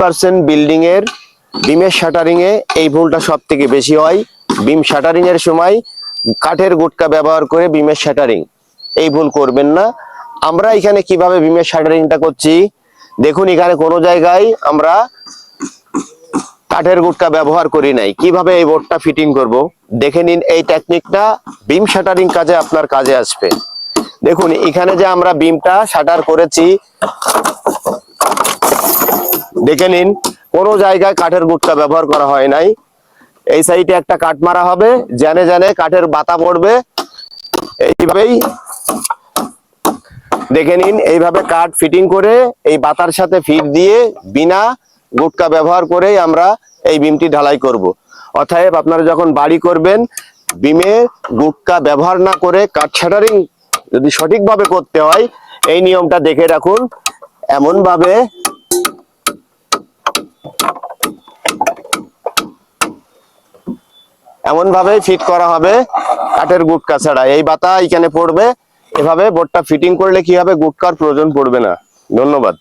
Percent building এর, বিমের shuttering এ এই ভুলটা সব থেকে বেশি হয়। বিম শাটারিং এর সময় কাঠের গুটকা ব্যবহার করে বিমের শাটারিং এই ভুল করবেন না। আমরা এখানে কীভাবে বিমের শাটারিংটা করছি? দেখুন, এখানে কোনো জায়গায় আমরা কাঠের গুটকা ব্যবহার করি নাই। কীভাবে এই বোর্ডটা ফিটিং করব? দেখে নিন এই টেকনিকটা বিম শাটারিং কাজে আপনার কাজে আসবে। দেখুন, এখানে যে আমরা বিমটা শাটার করেছি দেখে নিন, কোনো জায়গায় কাঠের গুটকা ব্যবহার করা হয় নাই এই সাইডে একটা কাঠ মারা হবে জানে জানে কাঠের বাতা পড়বে, এইভাবেই দেখে নিন, এইভাবে কাঠ ফিটিং করে এই বাতার সাথে ফিট দিয়ে বিনা গুটকা ব্যবহার করেই আমরা এই বিমটি ঢালাই করব। অতএব আপনারা যখন বাড়ি করবেন, বিমে গুটকা ব্যবহার না করে কাঠ শাটারিং যদি সঠিকভাবে করতে হয়, এই নিয়মটা দেখে রাখুন এমন এমন ভাবে ফিট করা হবে কাঠের গুটকা ছাড়া। এই বাতা এখানে পড়বে। এভাবে বোর্ডটা ফিটিং করলে কি হবে? গুটকার প্রয়োজন পড়বে না। ধন্যবাদ।